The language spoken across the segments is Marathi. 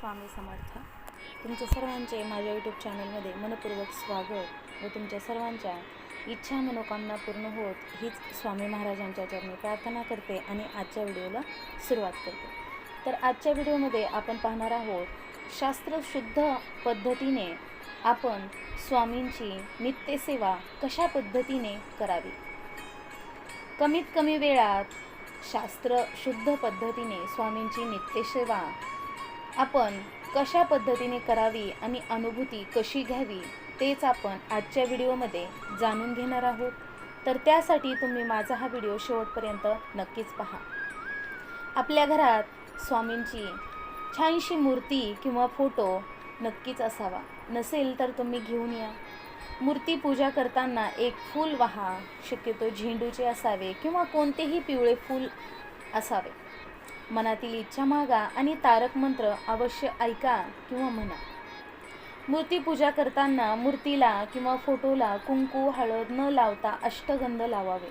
स्वामी समर्थ. तुमच्या सर्वांचे माझ्या यूट्यूब चॅनलमध्ये मनपूर्वक स्वागत व तुमच्या सर्वांच्या इच्छा मनोकामना पूर्ण होत हीच स्वामी महाराजांच्या चरणी प्रार्थना करते आणि आजच्या व्हिडिओला सुरुवात करते. तर आजच्या व्हिडिओमध्ये आपण पाहणार आहोत शास्त्रशुद्ध पद्धतीने आपण स्वामींची नित्यसेवा कशा पद्धतीने करावी? कमीत कमी वेळात शास्त्र शुद्ध पद्धतीने स्वामींची नित्यसेवा आपण कशा पद्धतीने करावी आणि अनुभूती कशी घ्यावी तेच आपण आजच्या व्हिडिओमध्ये जाणून घेणार आहोत. तर त्यासाठी तुम्ही माझा हा व्हिडिओ शेवटपर्यंत नक्कीच पहा. आपल्या घरात स्वामींची छानशी मूर्ती किंवा फोटो नक्कीच असावा. नसेल तर तुम्ही घेऊन या. मूर्ती पूजा करताना एक फूल वहा. शक्यतो झेंडूचे असावे किंवा कोणतेही पिवळे फूल असावे. मनातील इच्छा मागा आणि तारक मंत्र अवश्य ऐका किंवा म्हणा. मूर्ती पूजा करताना मूर्तीला किंवा फोटोला कुंकू हळद न लावता अष्टगंध लावावे.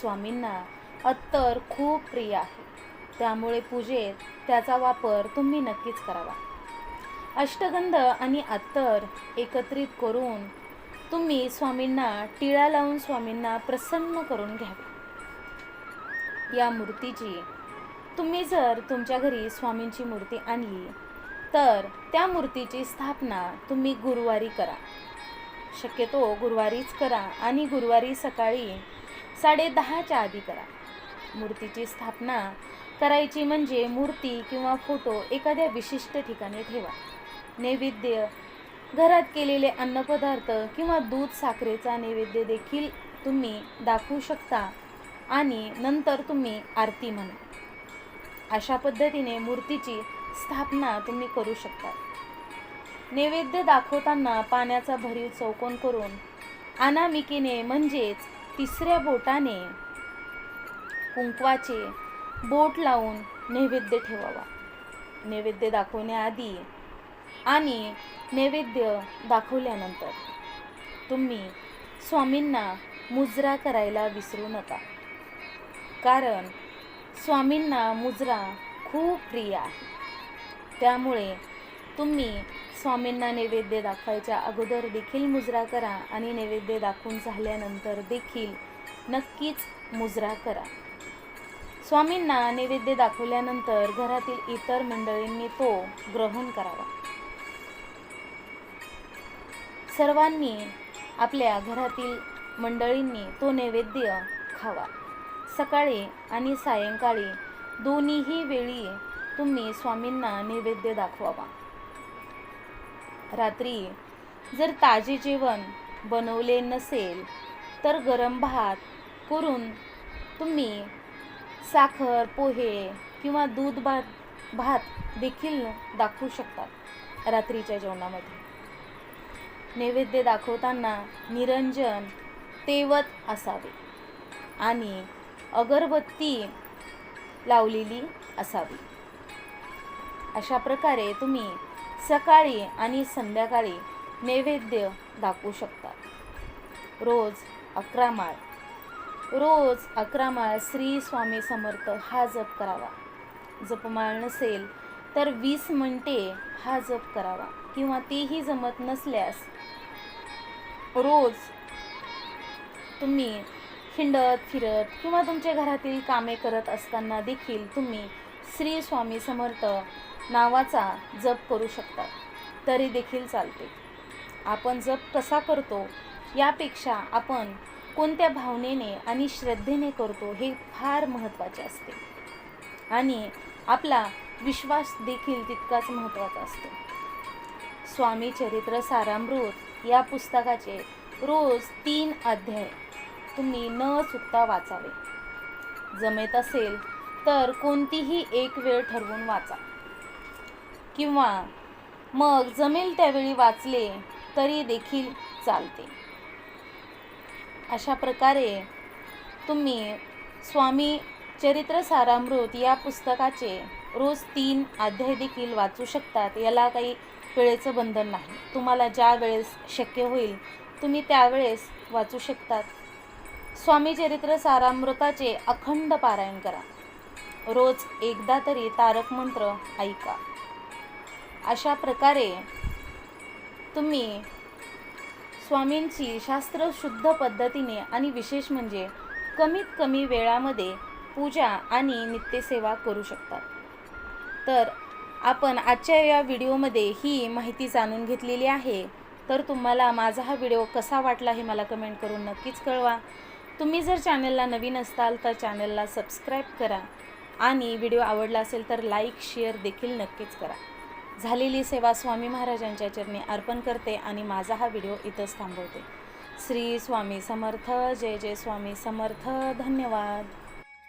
स्वामींना अत्तर खूप प्रिय आहे. त्यामुळे पूजेत त्याचा वापर तुम्ही नक्कीच करावा. अष्टगंध आणि अत्तर एकत्रित करून तुम्ही स्वामींना टिळा लावून स्वामींना प्रसन्न करून घ्यावे. या मूर्तीची तुम्ही जर तुमच्या घरी स्वामींची मूर्ती आणली तर त्या मूर्तीची स्थापना तुम्ही गुरुवारी करा. शक्यतो गुरुवारीच करा आणि गुरुवारी सकाळी साडे दहाच्या आधी करा. मूर्तीची स्थापना करायची म्हणजे मूर्ती किंवा फोटो एखाद्या विशिष्ट ठिकाणी ठेवा. नैवेद्य घरात केलेले अन्नपदार्थ किंवा दूध साखरेचा नैवेद्य देखील तुम्ही दाखवू शकता आणि नंतर तुम्ही आरती म्हणा. अशा पद्धतीने मूर्तीची स्थापना तुम्ही करू शकता. नैवेद्य दाखवताना पाण्याचा भरीव चौकोन करून अनामिकेने म्हणजेच तिसऱ्या बोटाने कुंकवाचे बोट लावून नैवेद्य ठेवावा. नैवेद्य दाखवण्याआधी आणि नैवेद्य दाखवल्यानंतर तुम्ही स्वामींना मुजरा करायला विसरू नका. कारण स्वामींना मुजरा खूप प्रिय आहे. त्यामुळे तुम्ही स्वामींना नैवेद्य दाखवायच्या अगोदर देखील मुजरा करा आणि नैवेद्य दाखवून झाल्यानंतर देखील नक्कीच मुजरा करा. स्वामींना नैवेद्य दाखवल्यानंतर घरातील इतर मंडळींनी तो ग्रहण करावा. सर्वांनी आपल्या घरातील मंडळींनी तो नैवेद्य खावा. सकाळी आणि सायंकाळी दोन्हीही वेळी तुम्ही स्वामींना नैवेद्य दाखवावा. रात्री जर ताजे जेवण बनवले नसेल तर गरम भात करून तुम्ही साखर पोहे किंवा दूध भात भात देखील दाखवू शकतात रात्रीच्या जेवणामध्ये. नैवेद्य दाखवताना निरंजन तेवत असावे आणि अगरबत्ती लावलेली असावी. अशा प्रकारे तुम्ही सकाळी आणि संध्याकाळी नैवेद्य दाखवू शकता. रोज अकरा माळ. रोज अकरा माळ श्री स्वामी समर्थ हा जप करावा. जपमाळ नसेल तर वीस मिनटे हा जप करावा किंवा तेही जमत नसल्यास रोज तुम्ही हिंडत फिरत किंवा तुमच्या घरातील कामे करत असताना देखील तुम्ही श्री स्वामी समर्थ नावाचा जप करू शकता. तरी देखील चालते. आपण जप कसा करतो यापेक्षा आपण कोणत्या भावनेने आणि श्रद्धेने करतो हे फार महत्त्वाचे असते. आणि आपला विश्वास देखील तितकाच महत्त्वाचा असतो. स्वामी चरित्र सारामृत या पुस्तकाचे रोज तीन अध्याय तुम्ही न चुकता वाचावे. जमेत असेल तर कोणतीही एक वेळ ठरवून वाचा. किंवा मग जमेल त्यावेळी वाचले तरी देखील चालते. अशा प्रकारे तुम्ही स्वामी चरित्र सारामृत या पुस्तकाचे रोज तीन अध्याय देखील वाचू शकतात. याला काही वेळेचं बंधन नाही. तुम्हाला ज्या वेळेस शक्य होईल तुम्ही त्यावेळेस वाचू शकतात. स्वामी चरित्र सारामृताचे अखंड पारायण करा. रोज एकदा तरी तारक मंत्र ऐका. अशा प्रकारे तुम्ही स्वामींची शास्त्रशुद्ध पद्धतीने आणि विशेष म्हणजे कमीत कमी वेळामध्ये पूजा आणि नित्यसेवा करू शकतात तर आपण आजच्या या व्हिडिओमध्ये ही माहिती जाणून घेतलेली आहे. तर तुम्हाला माझा हा व्हिडिओ कसा वाटला हे मला कमेंट करून नक्कीच कळवा. तुम्ही जर चॅनलला नवीन असताल तर चॅनलला सबस्क्राईब करा आणि व्हिडिओ आवडला असेल तर लाईक शेअर देखील नक्कीच करा. झालेली सेवा स्वामी महाराजांच्या चरणी अर्पण करते आणि माझा हा व्हिडिओ इथंच थांबवते. श्री स्वामी समर्थ जय जय स्वामी समर्थ धन्यवाद.